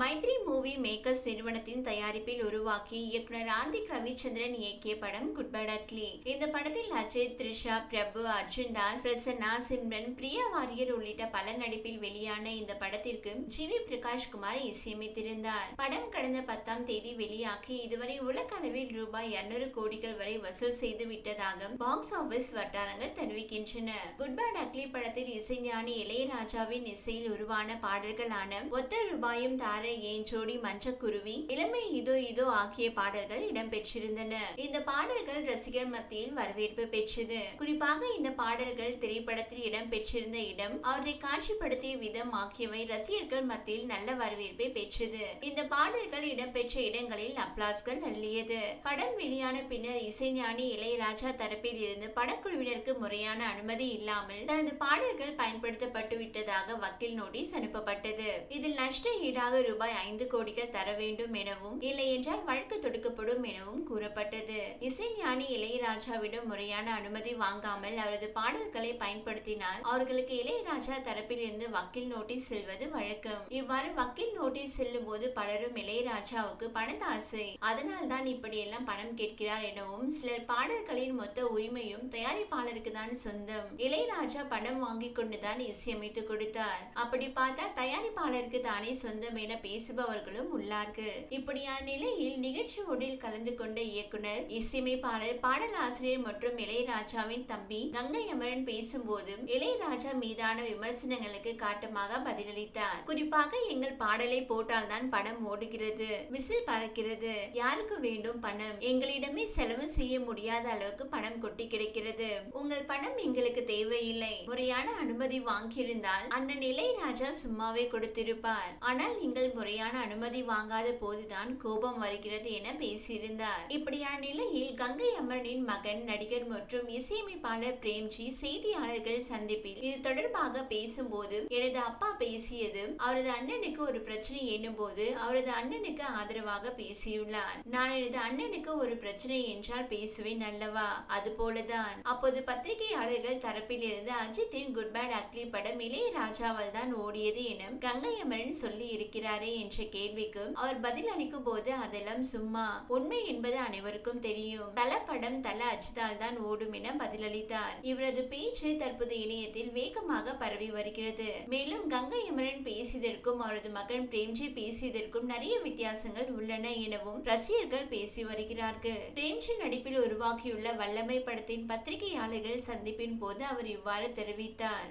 Maithri movie makers நிறுவனத்தின் தயாரிப்பில் உருவாக்கி இயக்குனர் ஆந்திக் ரவிச்சந்திரன் இயக்கிய படம் குட் பை இந்த படத்தில் அஜித் த்ரிஷா பிரபு அர்ஜுன் தாஸ் பிரசன்னா சிம்ரன் பிரியா வாரியர் உள்ளிட்ட பல நடிப்பில் வெளியான இந்த படத்திற்கு ஜி வி பிரகாஷ் குமார் இசையமைத்திருந்தார். படம் கடந்த பத்தாம் தேதி வெளியாகி இதுவரை உலக அளவில் ரூபாய் 200 கோடிகள் வரை வசூல் செய்து விட்டதாக பாக்ஸ் ஆபீஸ் வட்டாரங்கள் தெரிவிக்கின்றன. குட் அக்லி படத்தில் இசைஞானி இளையராஜாவின் இசையில் உருவான பாடல்களான ஒத்த ரூபாயும் தாரை ஏன் ஜோடி மஞ்சக்குருவி இளமை இதோ இதோ ஆகிய பாடல்கள் இடம்பெற்றிருந்தன. இந்த பாடல்கள் ரசிகர் மத்தியில் வரவேற்பு பெற்றது. குறிப்பாக இந்த பாடல்கள் திரைப்படத்தில் இடம்பெற்றிருந்த இடம் அவற்றை காட்சிப்படுத்திய விதம் ஆகியவை ரசிகர்கள் மத்தியில் நல்ல வரவேற்பை பெற்றது. இந்த பாடல்கள் இடம்பெற்ற இடங்களில் அப்ளாஸ்கள் அள்ளியது. படம் வெளியான பின்னர் இசைஞானி இளையராஜா தரப்பில் இருந்து படக்குழுவினருக்கு முறையான அனுமதி இல்லாமல் தனது பாடல்கள் பயன்படுத்தப்பட்டு விட்டதாக வக்கீல் நோட்டீஸ் அனுப்பப்பட்டது. இதில் நஷ்ட ஈடாக ரூபாய் ரூபாய் ஐந்து கோடிகள் தர வேண்டும் எனவும் இல்லை என்றால் வழக்கு தொடுக்கப்படும் எனவும் கூறப்பட்டது. இசைஞானி இளையராஜாவிடம் முறையான அனுமதி வாங்காமல் அவரது பாடல்களை பயன்படுத்தினால் அவர்களுக்கு இளையராஜா தரப்பில் இருந்து வக்கீல் நோட்டீஸ் செல்வது வழக்கம். இவ்வாறு வக்கீல் நோட்டீஸ் செல்லும் போது பலரும் இளையராஜாவுக்கு பணத்தாசை அதனால் தான் இப்படியெல்லாம் பணம் கேட்கிறார் எனவும் சிலர் பாடல்களின் மொத்த உரிமையும் தயாரிப்பாளருக்கு தான் சொந்தம். இளையராஜா பணம் வாங்கி கொண்டுதான் இசையமைத்து கொடுத்தார். அப்படி பார்த்தால் தயாரிப்பாளருக்கு தானே சொந்தம் என பேசுபவர்களும் உள்ளார்கள். இப்படியான நிலையில் நிகழ்ச்சி ஒன்றில் கலந்து கொண்ட இயக்குனர் இசையமைப்பாளர் பாடலாசிரியர் மற்றும் இளையராஜாவின் தம்பி கங்கை அமரன் பேசும்போது இளையராஜா மீதான விமர்சனங்களுக்கு காட்டமாக பதிலளித்தார். குறிப்பாக எங்கள் பாடலை போட்டால்தான் படம் ஓடுகிறது விசில் பறக்கிறது யாருக்கு வேண்டும் பணம்? எங்களிடமே செலவு செய்ய முடியாத அளவுக்கு பணம் கொட்டி கிடைக்கிறது. உங்கள் பணம் எங்களுக்கு தேவையில்லை. முறையான அனுமதி வாங்கியிருந்தால் அண்ணன் இளையராஜா சும்மாவே கொடுத்திருப்பார். ஆனால் நீங்கள் முறையான அனுமதி வாங்காத போதுதான் கோபம் வருகிறது என பேசியிருந்தார். இப்படியான நிலையில் கங்கை அமரனின் மகன் நடிகர் மற்றும் இசையமைப்பாளர் பிரேம்ஜி செய்தியாளர்கள் சந்திப்பில் இது தொடர்பாக பேசும்போது எனது அப்பா பேசியது அவரது அண்ணனுக்கு ஒரு பிரச்சனை எண்ணும் போது அவரது அண்ணனுக்கு ஆதரவாக பேசியுள்ளார். நான் எனது அண்ணனுக்கு ஒரு பிரச்சனை என்றால் பேசுவேன் அல்லவா? அது போலதான். அப்போது பத்திரிகையாளர்கள் தரப்பில் இருந்து அஜித்தின் குட் பேட் அக்லி படம் இளையராஜாவால் தான் ஓடியது என கங்கை அமரன் சொல்லி இருக்கிறார் என்ற கேள்விக்கு அவர் பதில் அளிக்கும் போது அதெல்லாம் சும்மா உண்மை என்பது அனைவருக்கும் தெரியும். தல படம் தல அஜித்தால் தான் ஓடும் என பதிலளித்தார். இவரது பேச்சு தற்போது இணையத்தில் வேகமாக பரவி வருகிறது. மேலும் கங்கை அமரன் பேசியதற்கும் அவரது மகன் பிரேம்ஜி பேசியதற்கும் நிறைய வித்தியாசங்கள் உள்ளன எனவும் ரசிகர்கள் பேசி வருகிறார்கள். பிரேம்ஜி நடிப்பில் உருவாகியுள்ள வல்லமை படத்தின் பத்திரிகையாளர்கள் சந்திப்பின் போது அவர் இவ்வாறு தெரிவித்தார்.